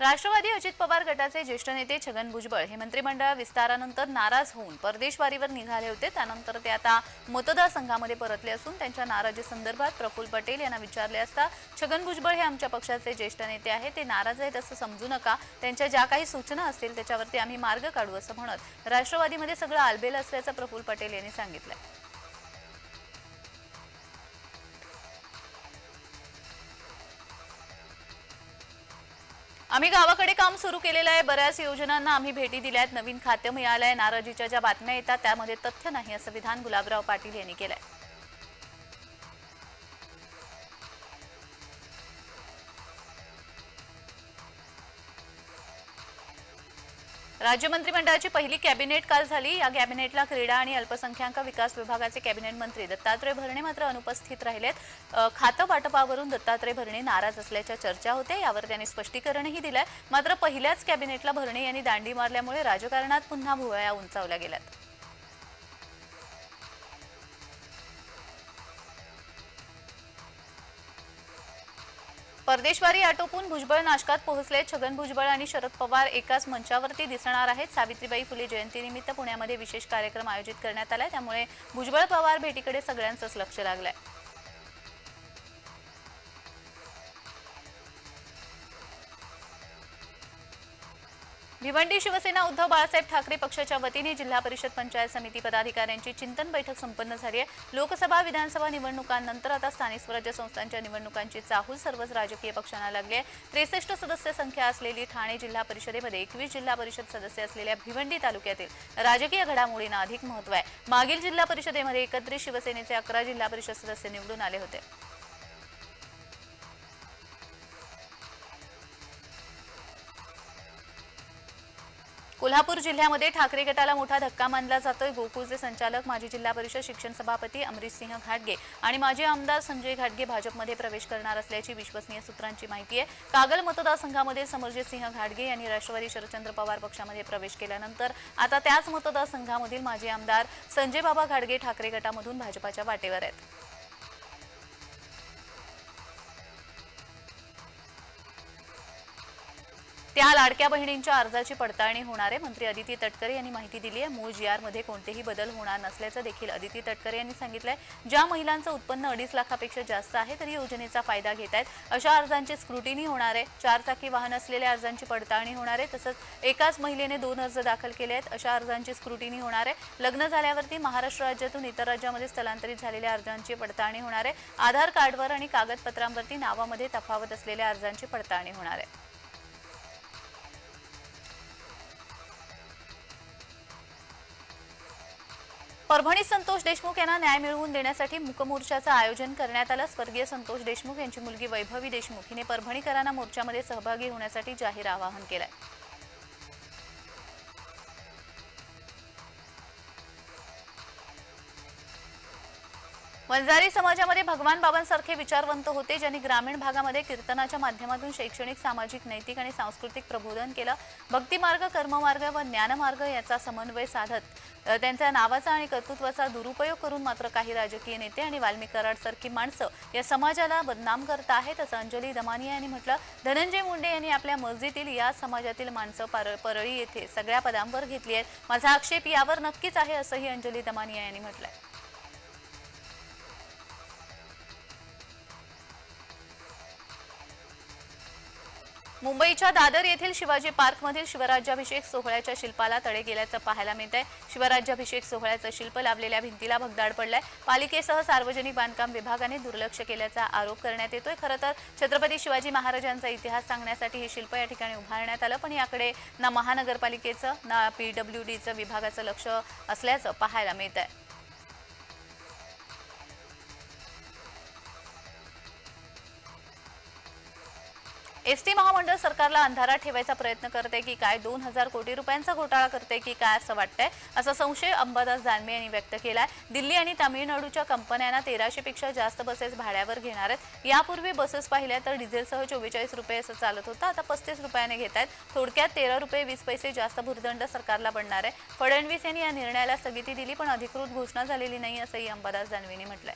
राष्ट्रवादी अजित पवार गटाचे ज्येष्ठ नेते छगन भुजबळ हे मंत्रिमंडळ विस्तारानंतर नाराज होऊन परदेशवारीवर निघाले होते. त्यानंतर ते आता मतदारसंघामध्ये परतले असून त्यांच्या नाराजीसंदर्भात प्रफुल्ल पटेल यांना विचारले असता छगन भुजबळ हे आमच्या पक्षाचे ज्येष्ठ नेते आहेत ते नाराज आहेत असं समजू नका. त्यांच्या ज्या काही सूचना असतील त्याच्यावरती आम्ही मार्ग काढू असं म्हणत राष्ट्रवादीमध्ये सगळं आलबेल असल्याचं प्रफुल्ल पटेल यांनी सांगितलं आम्ही गावाकडे काम सुरू केलेलं आहे. बऱ्याच योजनांना आम्ही भेटी दिल्या आहेत नवीन खाते मिळालं आहे नाराजीच्या ज्या बातम्या येतात त्यामध्ये तथ्य नाही असं विधान गुलाबराव पाटील यांनी केलंय. राज्य मंत्रिमंडळाची पहिली कॅबिनेट काल झाली. या कॅबिनेटला क्रीडा आणि अल्पसंख्याक विकास विभागाचे कॅबिनेट मंत्री दत्तात्रय भरणे मात्र अनुपस्थित राहिलेत. खातं वाटपावरून दत्तात्रय भरणे नाराज असल्याच्या चर्चा होत्या. यावर त्यांनी स्पष्टीकरणही दिलंय. मात्र पहिल्याच कॅबिनेटला भरणे यांनी दांडी मारल्यामुळे राजकारणात पुन्हा भुवया उंचावल्या गेल्यात. परदेशवारी आटोपून भुजबळ नाशकात पोहोचले. छगन भुजबळ आणि शरद पवार एकाच मंचावरती दिसणार आहेत. सावित्रीबाई फुले जयंतीनिमित्त पुण्यामध्ये विशेष कार्यक्रम आयोजित करण्यात आला त्यामुळे भुजबळ पवार भेटीकडे सगळ्यांचंच लक्ष लागलंय. भिवंडी शिवसेना उद्धव बाळासाहेब ठाकरे पक्षाच्या वतीने जिल्हा परिषद पंचायत समिती पदाधिकाऱ्यांची चिंतन बैठक संपन्न झाली आहे. लोकसभा विधानसभा निवडणुकांनंतर आता स्थानिक स्वराज्य संस्थांच्या निवडणुकांची चाहूल सर्वच राजकीय पक्षांना लागली आहे. त्रेसष्ट सदस्य संख्या असलेली ठाणे जिल्हा परिषदेमध्ये एकवीस जिल्हा परिषद सदस्य असलेल्या भिवंडी तालुक्यातील राजकीय घडामोडींना अधिक महत्त्व आहे. मागील जिल्हा परिषदेमध्ये एकत्रित शिवसेनेचे अकरा जिल्हा परिषद सदस्य निवडून आले होते. कोल्हापूर जिल्ह्यामध्ये ठाकरे गटाला मोठा धक्का मानला जातोय. गोकुळचे संचालक माजी जिल्हा परिषद शिक्षण सभापती अमरीश घाटगे आणि माजी आमदार संजय घाटगे भाजपमध्ये प्रवेश करणार असल्याची विश्वसनीय सूत्रांची माहिती आहे. कागल मतदारसंघामध्ये समरजित सिंह घाटगे यांनी राष्ट्रवादी शरदचंद्र पवार पक्षामध्ये प्रवेश केल्यानंतर आता त्याच मतदारसंघामधील माजी आमदार संजय बाबा घाटगे ठाकरे गटामधून भाजपाच्या वाटेवर आहेत. त्या लाडक्या बहिणींच्या अर्जाची पडताळणी होणार आहे. मंत्री अदिती तटकरे यांनी माहिती दिली आहे मूळ जी आरमध्ये कोणतेही बदल होणार नसल्याचं देखील अदिती तटकरे यांनी सांगितलं आहे ज्या महिलांचं उत्पन्न अडीच लाखापेक्षा जास्त आहे तरी योजनेचा फायदा घेत आहेत. अशा अर्जांची स्क्रुटिनी होणार आहे. चार चाकी वाहन असलेल्या अर्जांची पडताळणी होणार आहे. तसंच एकाच महिलेने दोन अर्ज दाखल केले आहेत. अशा अर्जांची स्क्रुटिनी होणार आहे. लग्न झाल्यावरती महाराष्ट्र राज्यातून इतर राज्यामध्ये स्थलांतरित झालेल्या अर्जांची पडताळणी होणार आहे. आधार कार्डवर आणि कागदपत्रांवरती नावामध्ये तफावत असलेल्या अर्जांची पडताळणी होणार आहे. परभणीत संतोष देशमुख यांना न्याय मिळवून देण्यासाठी मुकमोर्चाचं आयोजन करण्यात आलं. स्वर्गीय संतोष देशमुख यांची मुलगी वैभवी देशमुख हिने परभणीकरांना मोर्चामध्ये सहभागी होण्यासाठी जाहीर आवाहन केलंय. वंजारी समाजामध्ये भगवान बाबांसारखे विचारवंत होते ज्यांनी ग्रामीण भागामध्ये कीर्तनाच्या माध्यमातून शैक्षणिक सामाजिक नैतिक आणि सांस्कृतिक प्रबोधन केलं. भक्तिमार्ग कर्ममार्ग व ज्ञानमार्ग याचा समन्वय साधत त्यांच्या नावाचा आणि कर्तृत्वाचा दुरुपयोग करून मात्र काही राजकीय नेते आणि वाल्मिक कराडसारखी माणसं या समाजाला बदनाम करत आहेत असं अंजली दमानिया यांनी म्हटलं. धनंजय मुंडे यांनी आपल्या मस्जिदीतील या समाजातील माणसं पार- परळी येथे सगळ्या पदांवर घेतली आहेत. माझा आक्षेप यावर नक्कीच आहे असंही अंजली दमानिया यांनी आहे मुंबईच्या दादर येथील शिवाजी पार्कमधील शिवराज्याभिषेक सोहळ्याच्या शिल्पाला तडे गेल्याचं पाहायला मिळत आहे शिवराज्याभिषेक सोहळ्याचं शिल्प लाभलेल्या भिंतीला भगदाड पडलाय. पालिकेसह सार्वजनिक बांधकाम विभागाने दुर्लक्ष केल्याचा आरोप करण्यात येतोय. खरं तर छत्रपती शिवाजी महाराजांचा इतिहास सांगण्यासाठी हे शिल्प या ठिकाणी उभारण्यात आलं पण याकडे ना महानगरपालिकेचं ना पीडब्ल्यू डीचं विभागाचं लक्ष असल्याचं पाहायला मिळत आहे एसटी महामंडळ सरकारला अंधारात ठेवायचा प्रयत्न करते की काय दोन हजार कोटी रुपयांचा घोटाळा करते की काय असं वाटतंय? असा संशय अंबादास दानवे यांनी व्यक्त केलाय. दिल्ली आणि तामिळनाडूच्या कंपन्यांना तेराशे पेक्षा जास्त बसेस भाड्यावर घेणार आहेत. यापूर्वी बसेस पाहिल्या तर डिझेलसह चोवेचाळीस रुपये असं चालत होतं. आता पस्तीस रुपयाने घेत आहेत. थोडक्यात तेरा रुपये वीस पैसे जास्त भूर्दंड सरकारला पडणार आहे. फडणवीस यांनी या निर्णयाला स्थगिती दिली पण अधिकृत घोषणा झालेली नाही असंही अंबादास दानवेंनी म्हटलंय.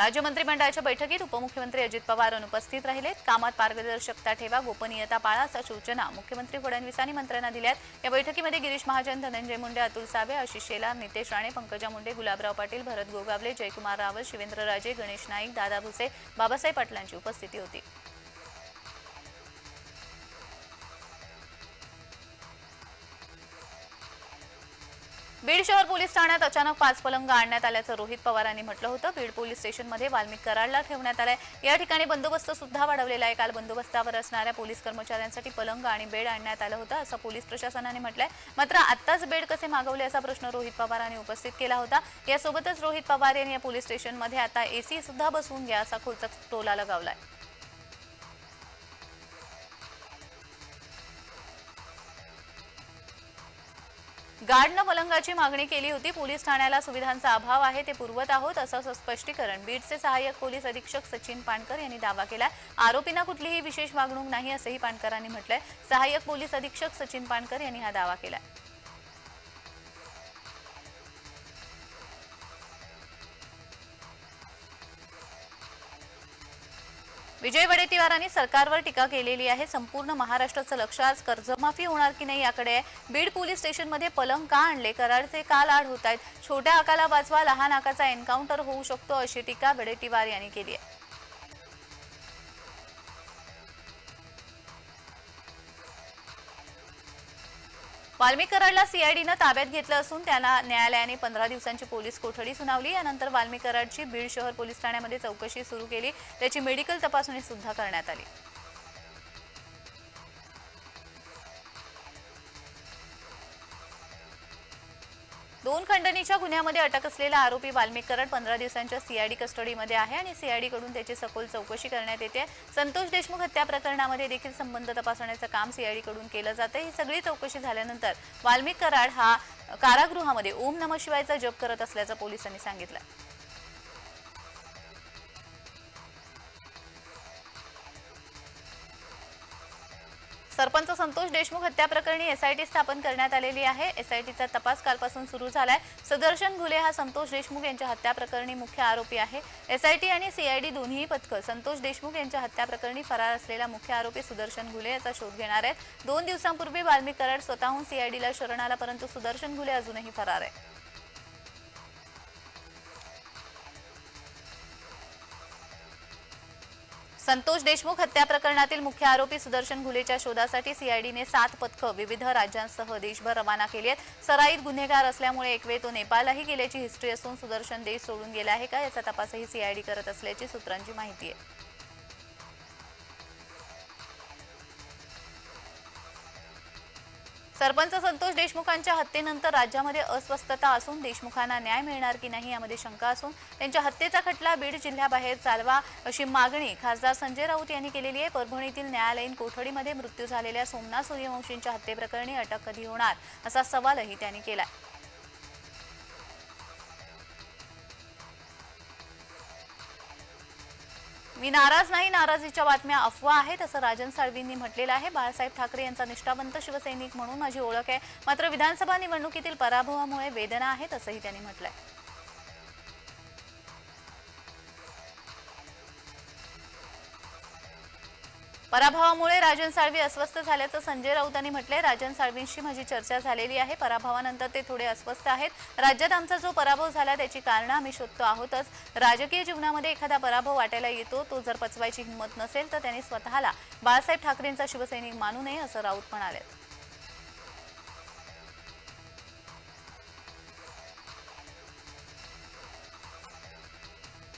राज्य मंत्रिमंडळाच्या बैठकीत उपमुख्यमंत्री अजित पवार अनुपस्थित राहिले कामात पारदर्शकता ठेवा गोपनीयता पाळा अशा सूचना मुख्यमंत्री फडणवीसांनी मंत्र्यांना दिल्यात. या बैठकीमध्ये गिरीश महाजन धनंजय मुंडे अतुल सावे आशिष शेलार नितेश राणे पंकजा मुंडे गुलाबराव पाटील भरत गोगावले जयकुमार रावल शिवेंद्र राजे गणेश नाईक दादा भुसे बाबासाहेब पाटलांची उपस्थिती होती. बीड शहर पोलीस ठाण्यात अचानक पाच पलंग आणण्यात आल्याचं रोहित पवारांनी म्हटलं होतं. बीड पोलीस स्टेशनमध्ये वाल्मिक कराडला ठेवण्यात आलाय. या ठिकाणी बंदोबस्त सुद्धा वाढवलेला आहे. काल बंदोबस्तावर असणाऱ्या पोलीस कर्मचाऱ्यांसाठी पलंग आणि बेड आणण्यात आलं होतं असं पोलीस प्रशासनाने म्हटलंय. मात्र आत्ताच बेड कसे मागवले असा प्रश्न रोहित पवारांनी उपस्थित केला होता. यासोबतच रोहित पवार यांनी या पोलीस स्टेशनमध्ये आता एसी सुद्धा बसवून घ्या असा खोलचा टोला लगावलाय. गार्डनं पलंगाची मागणी केली होती. पोलीस ठाण्याला सुविधांचा अभाव आहे ते पुरवत आहोत असं स्पष्टीकरण बीडचे सहाय्यक पोलीस अधीक्षक सचिन पाणकर यांनी दावा केला आरोपींना कुठलीही विशेष वागणूक नाही असंही पाणकरांनी म्हटलंय. सहाय्यक पोलीस अधीक्षक सचिन पाणकर यांनी हा दावा केलाय. विजय वडेट्टीवारांनी सरकारवर टीका केलेली आहे. संपूर्ण महाराष्ट्राचं लक्ष आज कर्जमाफी होणार की नाही याकडे आहे. बीड पोलीस स्टेशनमध्ये पलंग का आणले? कराडचे का लाड होत आहेत छोट्या आकाला वाचवा लहान आकाचा एन्काउंटर होऊ शकतो अशी टीका वडेट्टीवार यांनी केली आहे. वाल्मीकरडला सीआयडीनं ताब्यात घेतलं असून त्यांना न्यायालयाने पंधरा दिवसांची पोलीस कोठडी सुनावली. यानंतर वाल्मीकरडची बीड शहर पोलीस ठाण्यामध्ये चौकशी सुरू केली. त्याची मेडिकल तपासणी सुद्धा करण्यात आली. दोन खंडणीच्या गुन्ह्यामध्ये अटक असलेला आरोपी वाल्मिक करड पंधरा दिवसांच्या सीआयडी कस्टडीमध्ये आहे आणि सीआयडी कडून त्याची सखोल चौकशी करण्यात येते. संतोष देशमुख हत्या प्रकरणामध्ये देखील संबंध तपासण्याचं काम सीआयडी कडून केलं जातं. ही सगळी चौकशी झाल्यानंतर वाल्मिक कराड हा कारागृहामध्ये ओम नम शिवायचा जप करत असल्याचं पोलिसांनी सांगितलं. सरपंच संतोष देशमुख हत्या प्रकरणी एसआयटी स्थापन करण्यात आलेली आहे. एसआयटीचा तपास कालपासून सुरू झालाय. सुदर्शन घुले हा संतोष देशमुख यांच्या हत्या प्रकरणी मुख्य आरोपी आहे. एसआयटी आणि सीआयडी दोन्ही पथकं संतोष देशमुख यांच्या हत्या प्रकरणी फरार असलेला मुख्य आरोपी सुदर्शन घुले याचा शोध घेणार आहेत. दोन दिवसांपूर्वी बाल्मी कराड स्वतःहून सीआयडीला शरण आला परंतु सुदर्शन घुले अजूनही फरार आहे संतोष देशमुख हत्या प्रकरणातील मुख्य आरोपी सुदर्शन घुलेच्या शोधासाठी सीआयडीने सात पथकं विविध राज्यांसह देशभर रवाना केली आहेत. सराईत गुन्हेगार असल्यामुळे एकवे तो नेपाळलाही गेल्याची हिस्ट्री असून सुदर्शन देश सोडून गेला आहे का याचा तपासही सीआयडी करत असल्याची सूत्रांची माहिती आहे. सरपंच संतोष देशमुखांच्या हत्येनंतर राज्यामध्ये अस्वस्थता असून देशमुखांना न्याय मिळणार की नाही यामध्ये शंका असून त्यांच्या हत्येचा खटला बीड जिल्ह्याबाहेर चालवा अशी मागणी खासदार संजय राऊत यांनी केलेली आहे. परभणीतील न्यायालयीन कोठडीमध्ये मृत्यू झालेल्या सोमनाथ सूर्यवंशींच्या हत्येप्रकरणी अटक कधी होणार असा सवालही त्यांनी केलाय. मी नाराज नाही नाराजीच्या बातम्या अफवा आहेत असं राजन साळवींनी म्हटलेलं आहे. बाळासाहेब ठाकरे यांचा निष्ठावंत शिवसैनिक म्हणून माझी ओळख आहे. मात्र विधानसभा निवडणुकीतील पराभवामुळे वेदना आहेत असंही त्यांनी म्हटलंय. पराभवामुळे राजन साळवी अस्वस्थ झाल्याचं संजय राऊतांनी म्हटलंय. राजन साळवींशी माझी चर्चा झालेली आहे. पराभवानंतर ते थोडे अस्वस्थ आहेत. राज्यात आमचा जो पराभव झाला त्याची कारणं आम्ही शोधतो आहोतच. राजकीय जीवनामध्ये एखादा पराभव वाटायला येतो तो जर पचवायची हिंमत नसेल तर त्यांनी स्वतःला बाळासाहेब ठाकरेंचा शिवसैनिक मानू नये असं राऊत म्हणाले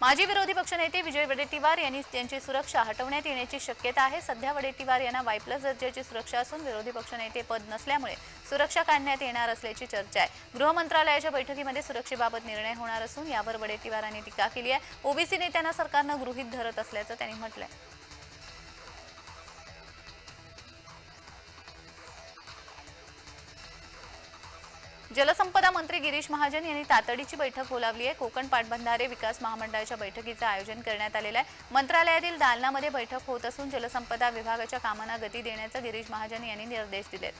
माजी विरोधी पक्षनेते विजय वडेट्टीवार यांनी त्यांची सुरक्षा हटवण्यात येण्याची शक्यता आहे. सध्या वडेट्टीवार यांना वाय प्लस दर्जाची सुरक्षा असून विरोधी पक्षनेते पद नसल्यामुळे सुरक्षा काढण्यात येणार असल्याची चर्चा आहे. गृह मंत्रालयाच्या बैठकीमध्ये सुरक्षेबाबत निर्णय होणार असून यावर वडेट्टीवारांनी टीका केली आहे. ओबीसी नेत्यांना सरकारनं गृहीत धरत असल्याचं त्यांनी म्हटलंय. जलसंपदा मंत्री गिरीश महाजन यांनी तातडीची बैठक बोलावली आहे. कोकण पाटबंधारे विकास महामंडळाच्या बैठकीचं आयोजन करण्यात आलेलं आहे. मंत्रालयातील दालनामध्ये बैठक होत असून जलसंपदा विभागाच्या कामांना गती देण्याचे गिरीश महाजन यांनी निर्देश दिलेत.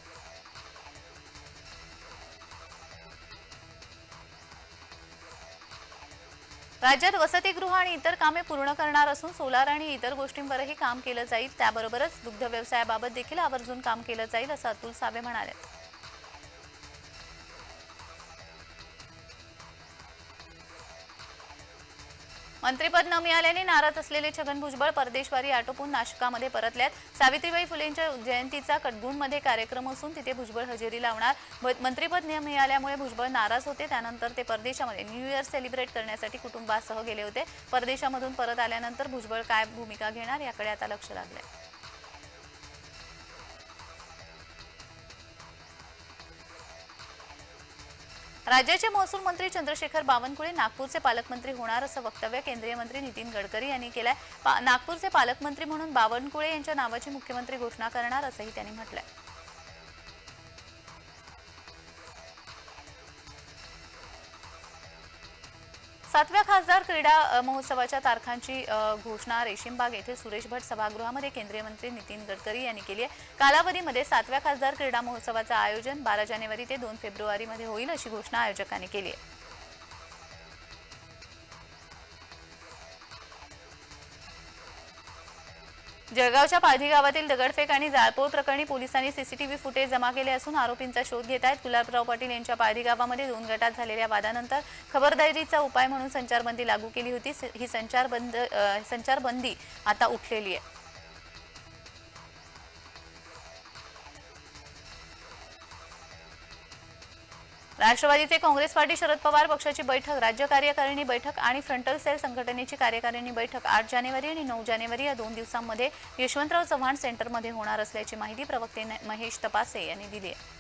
राज्यात वसतिगृह आणि इतर कामे पूर्ण करणार असून सोलार आणि इतर गोष्टींवरही काम केलं जाईल. त्याबरोबरच दुग्ध व्यवसायाबाबत देखील आवर्जून काम केलं जाईल असं अतुल सावे म्हणाले. मंत्रीपद न मिळाल्याने नाराज असलेले छगन भुजबळ परदेशवारी आटोपून नाशिकामध्ये परतल्यात. सावित्रीबाई फुलेंच्या जयंतीचा कडगुणमध्ये कार्यक्रम असून तिथे भुजबळ हजेरी लावणार. मंत्रीपद न मिळाल्यामुळे भुजबळ नाराज होते. त्यानंतर ते परदेशामध्ये न्यू इयर सेलिब्रेट करण्यासाठी कुटुंबासह गेले होते. परदेशामधून परत आल्यानंतर भुजबळ काय भूमिका घेणार याकडे आता लक्ष लागलंय. राज्याचे महसूल मंत्री चंद्रशेखर बावनकुळे नागपूरचे पालकमंत्री होणार असं वक्तव्य केंद्रीय मंत्री नितीन गडकरी यांनी केलंय. पा- नागपूरचे पालकमंत्री म्हणून बावनकुळे यांच्या नावाची मुख्यमंत्री घोषणा करणार असंही त्यांनी म्हटलंय. सातव्या खासदार क्रीडा महोत्सवाच्या तारखांची घोषणा रेशीमबाग येथे सुरेश भट सभागृहामध्ये केंद्रीय मंत्री नितीन गडकरी यांनी केली आहे. कालावधीमध्ये सातव्या खासदार क्रीडा महोत्सवाचं आयोजन बारा जानेवारी ते दोन फेब्रुवारीमध्ये होईल अशी घोषणा आयोजकांनी केली आहे. जळगावच्या पालधी गावातील दगडफेक आणि जाळपोळ प्रकरणी पोलिसांनी सीसीटीव्ही फुटेज जमा केले असून आरोपींचा शोध घेत आहेत. गुलाबराव पाटील यांच्या पालधी गावामध्ये दोन गटात झालेल्या वादानंतर खबरदारीचा उपाय म्हणून संचारबंदी लागू केली होती. ही संचारबंद संचारबंदी आता उठलेली आहे. राष्ट्रवादीचे काँग्रेस पार्टी शरद पवार पक्षाची बैठक राज्य कार्यकारिणी बैठक आणि फ्रंटल सेल संघटनेची कार्यकारिणी बैठक आठ जानेवारी आणि नऊ जानेवारी या दोन दिवसांमध्ये यशवंतराव चव्हाण सेंटरमध्ये होणार असल्याची माहिती प्रवक्ते महेश तपासे यांनी दिली आहे.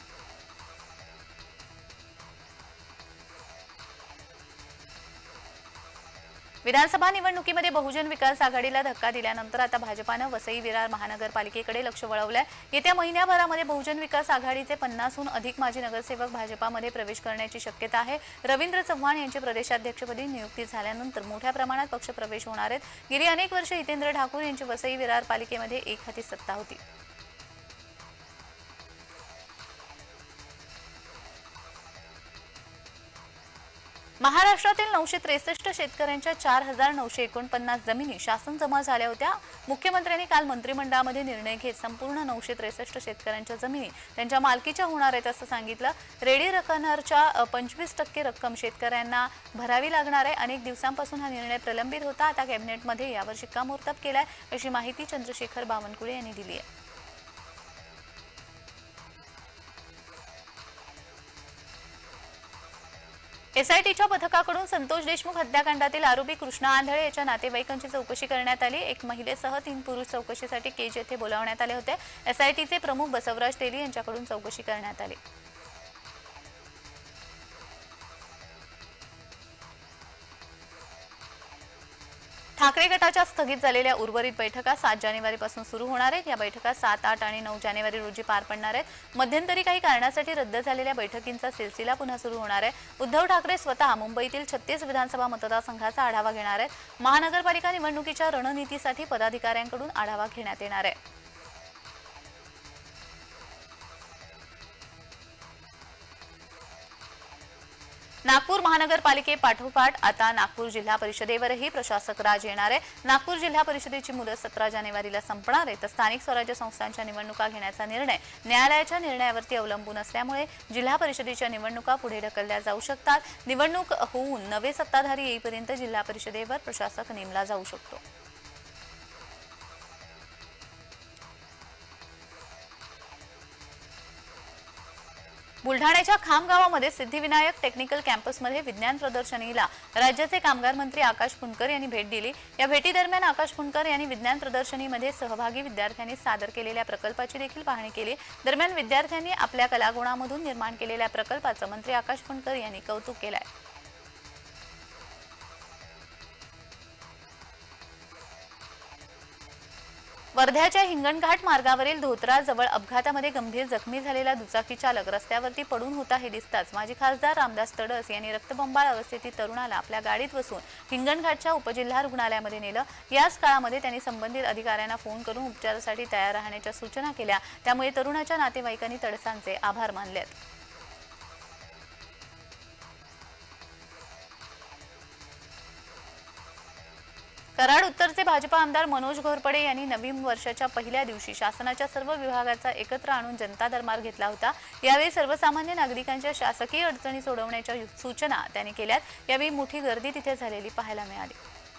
विधानसभा निवडणुकीमध्ये बहुजन विकास आघाडीला धक्का दिल्यानंतर आता भाजपानं वसई विरार महानगरपालिकेकडे लक्ष वळवलंय. येत्या महिन्याभरामध्ये बहुजन विकास आघाडीचे पन्नासहून अधिक माजी नगरसेवक भाजपामध्ये प्रवेश करण्याची शक्यता आहे. रवींद्र चव्हाण यांची प्रदेशाध्यक्षपदी नियुक्ती झाल्यानंतर मोठ्या प्रमाणात पक्षप्रवेश होणार आहेत. गेली अनेक वर्ष हितेंद्र ठाकूर यांची वसई विरार पालिकेमध्ये एक हाती सत्ता होती. महाराष्ट्रातील नऊशे त्रेसष्ट शेतकऱ्यांच्या चार हजार नऊशे एकोणपन्नास जमिनी शासन जमा झाल्या होत्या. मुख्यमंत्र्यांनी काल मंत्रिमंडळामध्ये निर्णय घेत संपूर्ण नऊशे त्रेसष्ट शेतकऱ्यांच्या जमिनी त्यांच्या मालकीच्या होणार आहेत असं सांगितलं. रेडी रकनरच्या पंचवीस टक्के रक्कम शेतकऱ्यांना भरावी लागणार आहे. अनेक दिवसांपासून हा निर्णय प्रलंबित होता. आता कॅबिनेटमध्ये यावर शिक्कामोर्तब केलाय अशी माहिती चंद्रशेखर बावनकुळे यांनी दिली आहे. एसआयटीच्या पथकाकडून संतोष देशमुख हत्याकांडातील आरोपी कृष्णा आंधळे याच्या नातेवाईकांची चौकशी करण्यात आली. एक महिलेसह तीन पुरुष चौकशीसाठी केज येथे बोलावण्यात आले होते. एसआयटीचे प्रमुख बसवराज तेली यांच्याकडून चौकशी करण्यात आली. ठाकरे गटाच्या स्थगित झालेल्या उर्वरित बैठका सात जानेवारीपासून सुरू होणार आहेत. या बैठका सात आठ आणि नऊ जानेवारी रोजी पार पडणार आहेत. मध्यंतरी काही कारणासाठी रद्द झालेल्या बैठकींचा सिलसिला पुन्हा सुरू होणार आहे. उद्धव ठाकरे स्वतः मुंबईतील छत्तीस विधानसभा मतदारसंघाचा आढावा घेणार आहेत. महानगरपालिका निवडणुकीच्या रणनीतीसाठी पदाधिकाऱ्यांकडून आढावा घेण्यात येणार आहे. नागपूर महानगरपालिकेपाठोपाठ आता नागपूर जिल्हा परिषदेवरही प्रशासक राज येणार आहे. नागपूर जिल्हा परिषदेची मुदत सतरा जानेवारीला संपणार आहे. तर स्थानिक स्वराज्य संस्थांच्या निवडणुका घेण्याचा निर्णय न्यायालयाच्या निर्णयावरती अवलंबून असल्यामुळे जिल्हा परिषदेच्या निवडणुका पुढे ढकलल्या जाऊ शकतात. निवडणूक होऊन नवे सत्ताधारी येईपर्यंत जिल्हा परिषदेवर प्रशासक नेमला जाऊ शकतो. बुलढाण्याच्या खाम गावामध्ये सिद्धिविनायक टेक्निकल कॅम्पसमध्ये विज्ञान प्रदर्शनीला राज्याचे कामगार मंत्री आकाश फुंडकर यांनी भेट दिली. या भेटीदरम्यान आकाश फुंडकर यांनी विज्ञान प्रदर्शनीमध्ये सहभागी विद्यार्थ्यांनी सादर केलेल्या प्रकल्पाची देखील पाहणी केली. दरम्यान विद्यार्थ्यांनी आपल्या कलागुणामधून निर्माण केलेल्या प्रकल्पाचं मंत्री आकाश फुंडकर यांनी कौतुक केलं आहे वर्ध्याच्या हिंगणघाट मार्गावरील धोत्राजवळ अपघातामध्ये गंभीर जखमी झालेला दुचाकी चालक रस्त्यावरती पडून होता हे दिसताच माजी खासदार रामदास तडस यांनी रक्तबंबाळ अवस्थेतील तरुणाला आपल्या गाडीत बसून हिंगणघाटच्या उपजिल्हा रुग्णालयामध्ये नेलं. याच काळामध्ये त्यांनी संबंधित अधिकाऱ्यांना फोन करून उपचारासाठी तयार राहण्याच्या सूचना केल्या. त्यामुळे तरुणाच्या नातेवाईकांनी तडसांचे आभार मानलेत. कराड उत्तरचे भाजपा आमदार मनोज घोरपडे यांनी नवीन वर्षाच्या पहिल्या दिवशी शासनाच्या सर्व विभागाचा एकत्र आणून जनता दरबार घेतला होता. यावेळी सर्वसामान्य नागरिकांच्या शासकीय अडचणी सोडवण्याच्या सूचना त्यांनी केल्यात. यावेळी मोठी गर्दी तिथे झालेली पाहायला मिळाली.